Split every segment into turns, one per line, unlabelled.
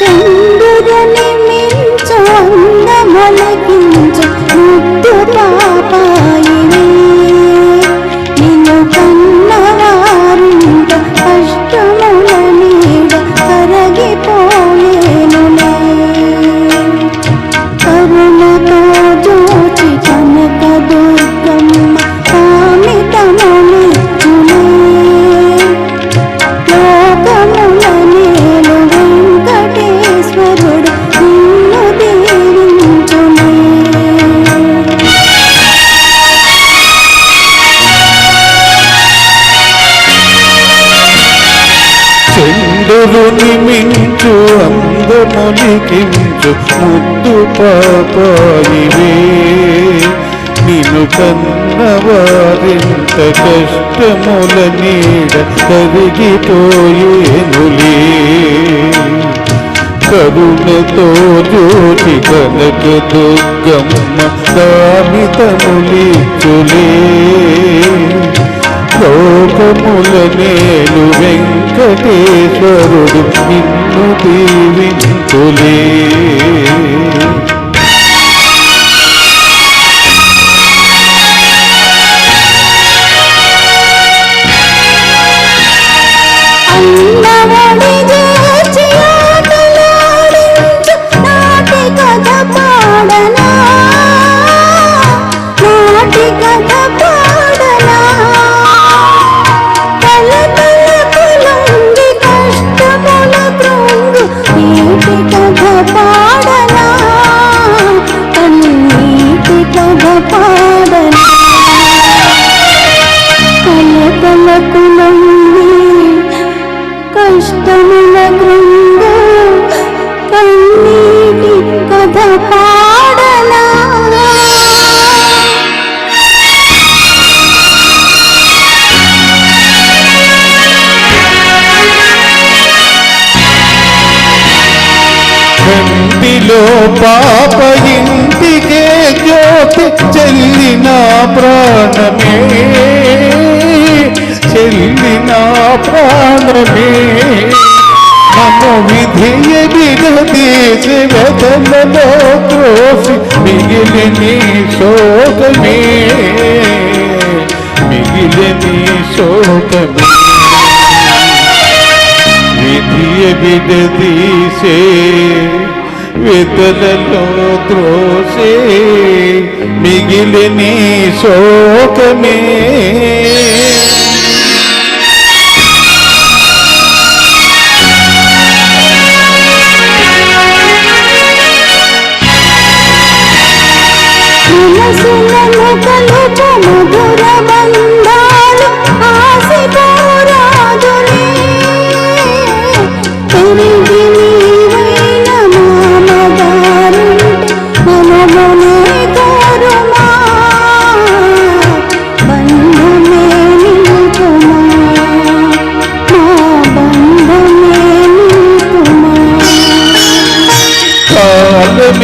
చంద్రుడని మించు అందమలగించు ముద్దుతా
మించు నిమించు అందములికించు ముద్దు పాపాయివే. నిన్ను కన్నవారింత కష్టముల నీడ కరిగిపోయేనులే. కరుణతో జ్యోతి కనక దుర్గమ్మ కామితములిచులే లోకముల నేలు వెంకటేశ్వరుడు నిన్ను దీవించులే.
కృంగు కథ పాడనా కన్నీటి కథ పాడ
కంటిలో పాప ఇంటికే జ్యోతి చెల్లిన ప్రాణమే చెల్లిన ప్రాణమే మమ విధియ విడదీసి వెదలలో త్రోసి మిగిలిని శోకమే మిగిలిని శోకమే విధియ విడదీసే వితలలో త్రోసే మిగిలిని శోకమే.
మనసులను కలుపు మధుర బంధాలు తిరిగి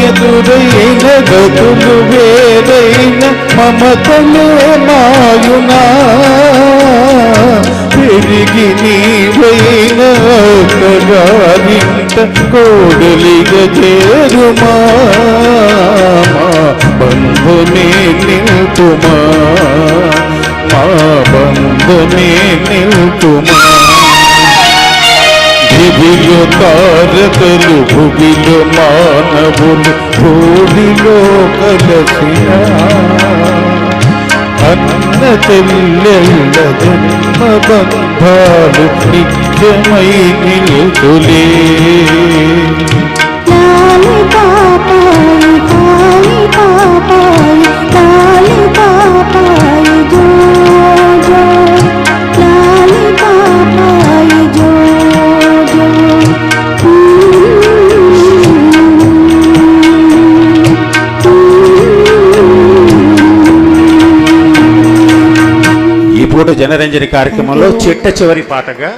కాలమెదురైన గతులు వేరైన మమతలే మాయునా. పెరిగి నీవైన గారింట కోడలిగ చేరుమా. బంధునే నిల్పుమా. మా బంధునే నిల్పుమా. దివిలో తారకలు భువిలో మానవులు భూమిలో కలసిన. అన్న చెల్లెళ్ళ జన్మ బంధాలు నిత్యమై నిలుతులే. పూట జనరంజని కార్యక్రమంలో చిట్ట చివరి పాటగా